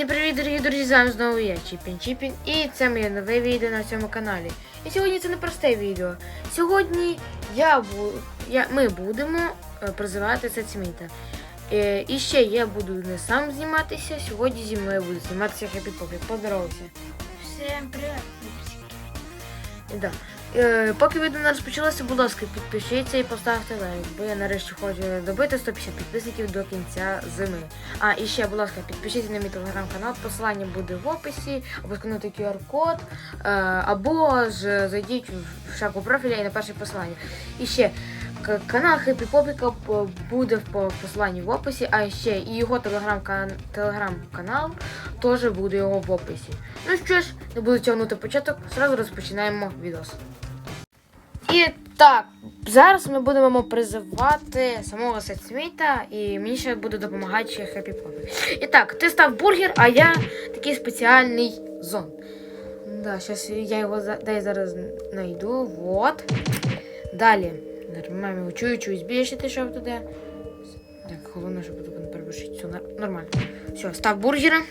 Всім привіт, дорогі друзі! З вами знову я, Чіпін Чіпін, і це моє нове відео на цьому каналі. І сьогодні це не просте відео. Сьогодні я бу... я... ми будемо е, призивати Сецміта. Е, і ще я буду не сам зніматися, сьогодні зі мною буде зніматися Хеппі Попі. Поздоровайся. Всем привет. І Да. Е, поки відео не розпочалося, будь ласка, підпишіться і поставте лайк, бо я нарешті хочу добити 150 підписників до кінця зими. А і ще, будь ласка, підпишіться на мій телеграм-канал, посилання буде в описі, скануйте QR-код, е, або ж зайдіть в шапку профіля і на перше посилання. І ще канал Хеппі Попіка буде в посиланні в описі, а ще і його телеграм-кан- телеграм-канал теж буде його в описі. Ну що ж, не буду тягнути початок, зразу розпочинаємо відос. І так, зараз ми будемо призивати самого Сетсміта, і мені ще буде допомагати ще Хеппі Попі. І так, ти став бургер, а я такий спеціальний зон. Да, зараз я його зараз знайду. Вот. Далі. Нормально чую, чую збільшити, щоб туди. Так, головне, щоб тут не переборщити. Все, нормально. Все, став бургера.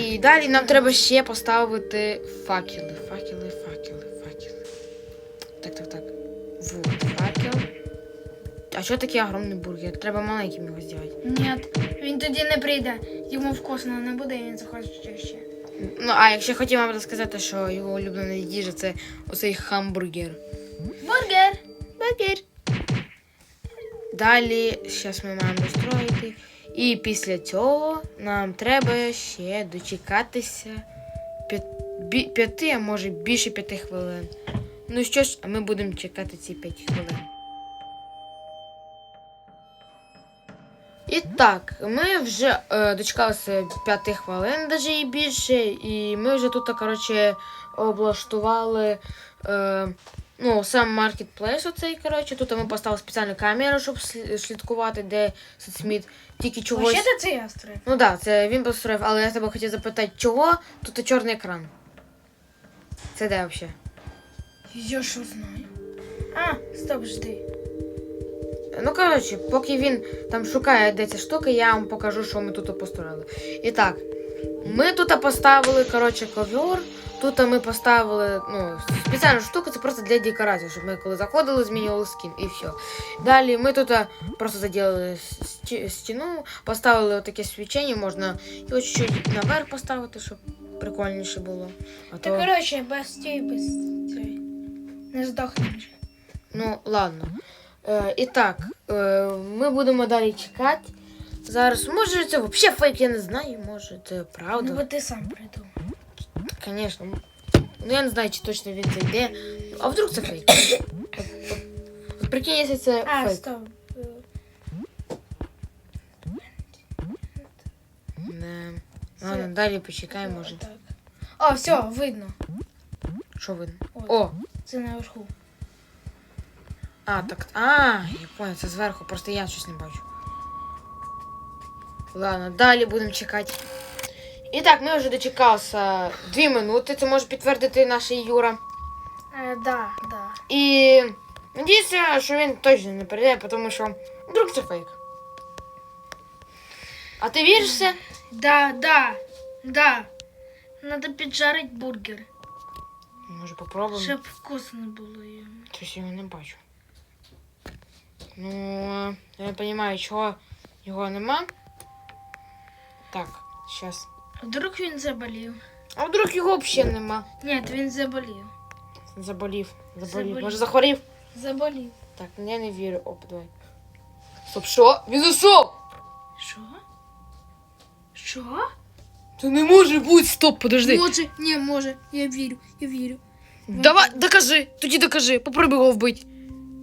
І далі нам треба ще поставити факели. Факели, факели, факели. Так, так, так. Вот, факел. А що такий огромний бургер? Треба маленьким його зробити. Нет, він тоді не прийде. Йому вкусно не буде, і він захоче ще. Ну, а якщо хотів вам розказати, що його улюблена їжа це оцей хамбургер. Бургер! Бургер. Далі, зараз ми маємо достроїти. І після цього нам треба ще дочекатися п'ят- п'яти, а може більше п'яти хвилин. Ну що ж, ми будемо чекати ці п'ять хвилин. І так, ми вже е, дочекалися п'яти хвилин, навіть і більше, і ми вже тут, коротше, облаштували е, ну, сам маркетплейс оцей, коротше. Тут ми поставили спеціальну камеру, щоб слідкувати, де Сміт тільки чогось. Вообще-то це я строїв. Ну так, да, це він построїв, але я тебе хотів запитати, чого тут чорний екран? Це де взагалі? Я що знаю. А, стоп, жди. Ну, коротше, поки він там шукає, де ця штука, я вам покажу, що ми тут построїли. І так, ми тут поставили, коротше, ковер. Тут ми поставили ну, спеціальну штуку, це просто для декорації, щоб ми коли заходили, змінювали скін і все. Далі ми тут просто заділили стіну, поставили таке свічення, можна його чуть-чуть наверх поставити, щоб прикольніше було. А Та то... коротше, без цієї, без цієї. Не здохнеш. Ну, ладно. Е, і так, е, ми будемо далі чекати. Зараз, може, це взагалі фейк, я не знаю, може, це Ну, правда. бо ти сам придумав. Звісно. Ну я не знаю, чи точно він зайде. А вдруг це фейк? От, прикинь, якщо це А, фейк. стоп. Не. Ладно, далі почекаємо, може. Так. О, все, видно. Що видно? От. О! Це наверху. А, так. А, я понял, це зверху, просто я щось не бачу. Ладно, далі будемо чекати. І так, ми вже дочекалися дві минути, це може підтвердити наш Юра. Е, да, да. І надіюся, що він точно не прийде, тому що вдруг це фейк. А ти віришся? Да, да, да. Надо піджарити бургер, Може попробуємо. щоб вкусно було йому. Щось я не бачу. Ну, я не розумію, чого його нема. Так, зараз. Вдруг він заболів. А вдруг його взагалі нема? Ні, він заболів. Заболів. Заболів. Заболів. Може захворів? Заболів. Так, я не вірю. Оп, давай. Стоп, що? Він засов! Що? Що? Це не може бути. Стоп, подожди. Може, ні, може. Я вірю, я вірю. Давай, докажи. Тоді докажи. Попробуй його вбити.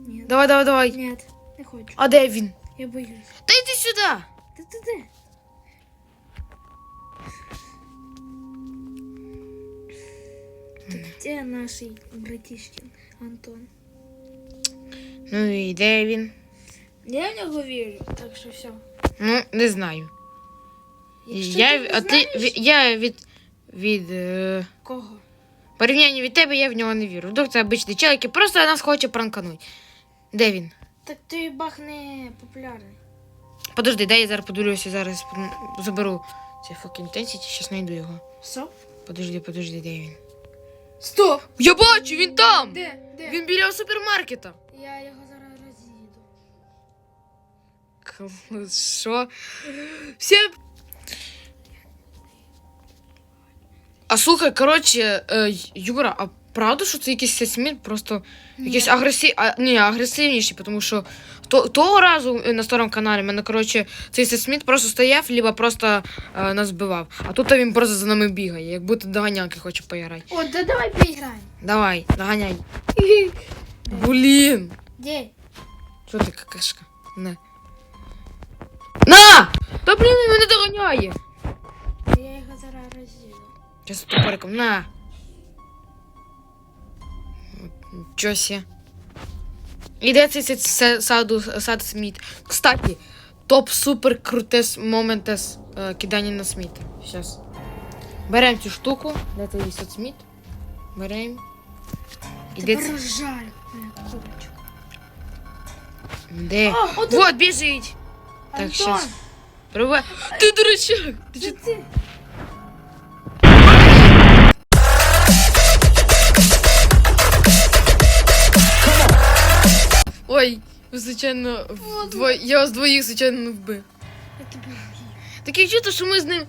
Ні. Давай, давай, давай. Ні, не хочу. А де він? Я боюсь. Та йди сюди. Ти ти де? Так де наш братішкин Антон? Ну і де він? Я в нього вірю, так що все. Ну, не знаю. Якщо я, ти не а ти, знаєш, ві- я від, від е, кого? порівняння від тебе я в нього не вірю. Вдруг це обичний чоловік, який просто нас хоче пранкануть. Де він? Так ти бах не популярний. подожди, дай я зараз подивлюся, зараз заберу цей fucking intensity, щас знайду його. Що? Подожди, подожди, де він? Стоп! Я бачу, він там! Де? Де? Він біля супермаркета. Я його зараз роз'їду. Що? Всім. А слухай, коротше, е, Юра, а правда, що це якийсь Сесміт просто якийсь агресив... а, ні, агресивніший, тому що то, того разу е, на старому каналі мене, коротше, цей Сесміт просто стояв, либо просто е, нас збивав. А тут він просто за нами бігає, як будто доганялки хоче поіграти. О, да давай поіграємо. Давай, доганяй. Блін. Де? Що ти, какашка? На. На! Та блін, він мене доганяє. Я його зараз роз'їду. Сейчас топориком. На. Нічого сі. Іде цей цей- цей саду сад Сміт. Кстати, топ супер крутес моментес е, кидання на Сміт. Сейчас. Берем цю штуку. Де це є сад Сміт? Берем. Іде Тепер ц- жаль. Де? От Вот, біжить. Так, щас. Привет. Ти дурачок. Ти це ти. Звичайно вдво... я вас двоїх звичайно не вбив. Я тебе вб'ю. Таке чувство, що ми з ним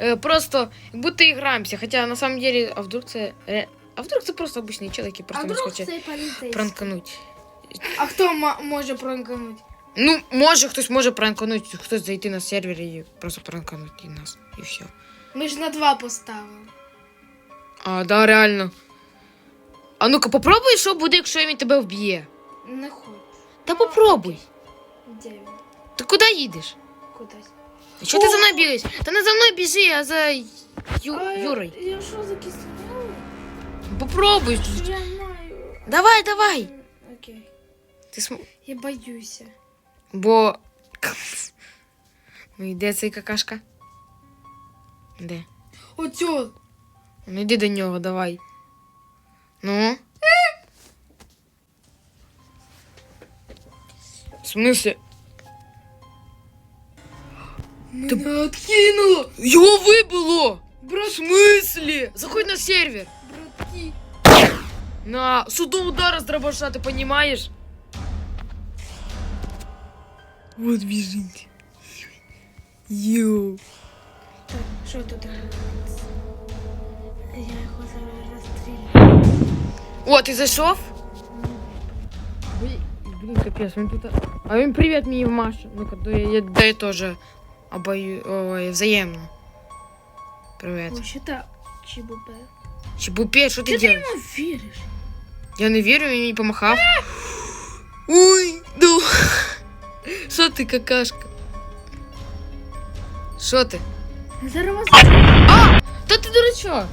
е, просто як будто і граємося. Хоча на самом деле, а вдруг це. ре- А вдруг це просто обичний чоловік, який А просто нас вдруг хоче це поліцейський? пранкануть. А хто ма- може пранкануть? Ну, може, хтось може пранкануть, хтось зайти на сервер і просто пранкануть і нас. І все. Ми ж на два поставили. А, да, реально. А ну-ка, попробуй, що буде, якщо він тебе вб'є. Не хочу. Та попробуй. Де він? Ти куди їдеш? Кудись. А Що ти за мною бігаєш? Та не за мною біжи, а за Ю... А, я- Юрою. Я що закиснула? Попробуй. Я маю. Давай, давай. М, Окей. Ти см... Я боюся. Бо. Ну, йде цей какашка? Де? Оцю. Ну йди до нього, давай. Ну. В смысле? Мене откинуло. Його вибило! В Брат, смысле? Заходь на сервер. братки. На суду удара с дробаша, ты понимаешь? Вот бежите. Йоу. Так, що тут? Я зараз розстрілю. О, ти зайшов? Блін, капець, він тут. А він привіт мені в Машу. Ну-ка, дай, я, дай теж обою. Ой, взаємно. Привіт. О, що та чебупе? Чебупе, що ти Ти робиш? йому віриш? Я не вірю, він мені помахав. Ой, ну. Що ти, какашка? Що ти? Зараз вас... А! Та ти дурачок.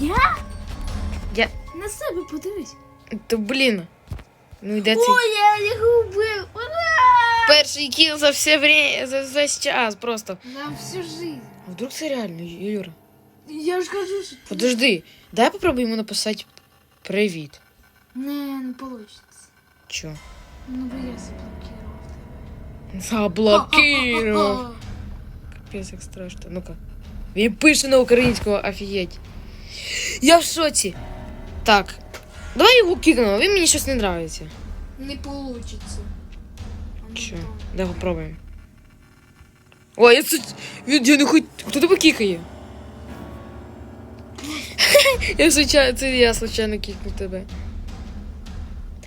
Я? Я. На себе подивись. То блін. Ну йде цей Ой, я його вбив. Ура! перший кіл за все время, за весь час просто. На всю жизнь. А вдруг це реально, Юра? Я ж кажу, що... Подожди, дай попробуй йому написати привіт. Не, не получится. Чо? Ну, бо я заблокировал тебе. Заблокировав. Капець, як страшно. Ну-ка. Він пише на українського, офігеть. Я в шоці. Так. Давай його кикнемо, він мені щось не нравиться. Не получится. Чо? Давай попробуємо. Ой, я тут. Він я не хоч. Хто тебе кікає? я случайно, це я случайно кікнув тебе.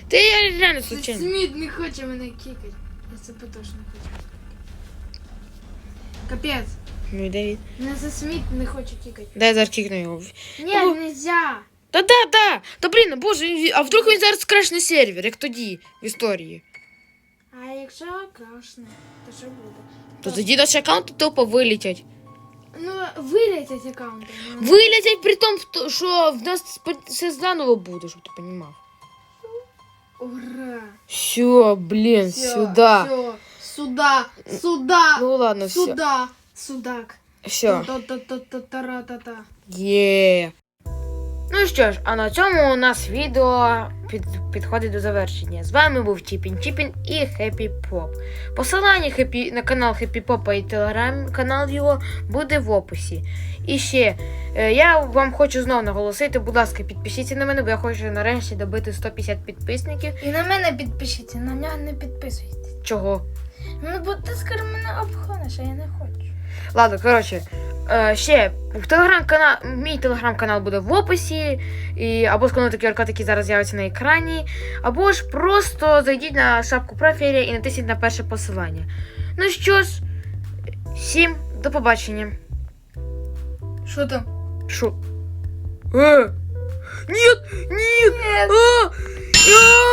Та я реально случайно. Сміт не хоче мене кикати. Я це точно не хочу. Капець. Ну йде він. Мене за Сміт не хоче кикати. Дай я зараз кікну його. Ні, Ого. нельзя. Та да, да. Та блін, боже, він- а вдруг він зараз крашне сервер, як тоді в історії. А якщо крашне, то що буде? То тоді наші аккаунти тупо вилетять. Ну, вилетять аккаунти. ну. Вилетять при тому, хто- що в нас спо- все заново буде, щоб ти розумів. Ура! Все, блін, Всё, сюди. всё, Сюда, сюда, Ну ладно, все. сюда, судак. Все. Та-та-та-та-та-та-та. Є. Ну що ж, а на цьому у нас відео під, підходить до завершення. З вами був Чіпін Чіпін і Хеппі Поп. Посилання Happy, на канал Хеппі Попа і телеграм-канал його буде в описі. І ще е, я вам хочу знову наголосити, будь ласка, підпишіться на мене, бо я хочу нарешті добити 150 підписників. І на мене підпишіться, на нього не підписуйтесь. Чого? Ну, бо ти скоро мене обхонеш, а я не хочу. Ладно, коротше, е, ще в телеграм-канал, мій телеграм-канал буде в описі, і, або скануйте QR-код, який зараз з'явиться на екрані, або ж просто зайдіть на шапку профіля і натисніть на перше посилання. Ну що ж, всім до побачення. Що там? Що? Е! Ні! Ні! А!